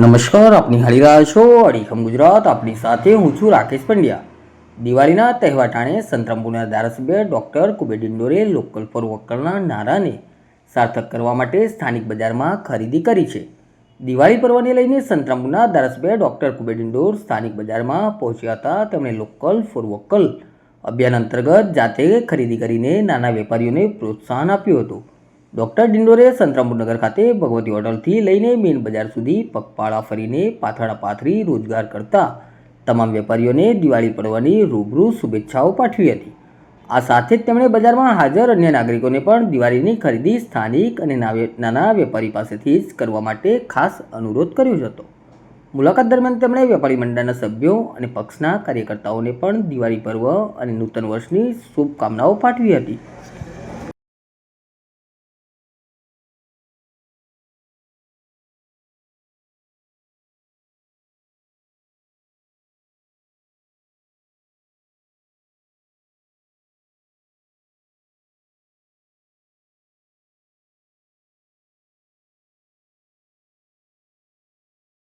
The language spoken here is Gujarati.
નમસ્કાર, આપની નિહાળી રહ્યા છો, અડીખમ ગુજરાત, આપની સાથે હું છું રાકેશ પંડ્યા. દિવાળીના તહેવાર ટાણે સંતરામપુરના ધારાસભ્ય ડૉક્ટર કુબેર ડિંડોરે લોકલ ફોર વોકલના નારાને સાર્થક કરવા માટે સ્થાનિક બજારમાં ખરીદી કરી છે. દિવાળી પર્વને લઈને સંતરામપુરના ધારાસભ્ય ડૉક્ટર કુબેર ડિંડોર સ્થાનિક બજારમાં પહોંચ્યા હતા. તેમણે લોકલ ફોર વોકલ અભિયાન અંતર્ગત જાતે ખરીદી કરીને નાના વેપારીઓને પ્રોત્સાહન આપ્યું હતું. ડૉક્ટર ડિંડોરે સંતરામપુરનગર ખાતે ભગવતી હોટલથી લઈને મેઇન બજાર સુધી પગપાળા ફરીને પાથળા પાથરી રોજગાર કરતા તમામ વેપારીઓને દિવાળી પર્વની રૂબરૂ શુભેચ્છાઓ પાઠવી હતી. આ સાથે જ તેમણે બજારમાં હાજર અન્ય નાગરિકોને પણ દિવાળીની ખરીદી સ્થાનિક અને નાના વેપારી પાસેથી જ કરવા માટે ખાસ અનુરોધ કર્યો હતો. મુલાકાત દરમિયાન તેમણે વેપારી મંડળના સભ્યો અને પક્ષના કાર્યકર્તાઓને પણ દિવાળી પર્વ અને નૂતન વર્ષની શુભકામનાઓ પાઠવી હતી.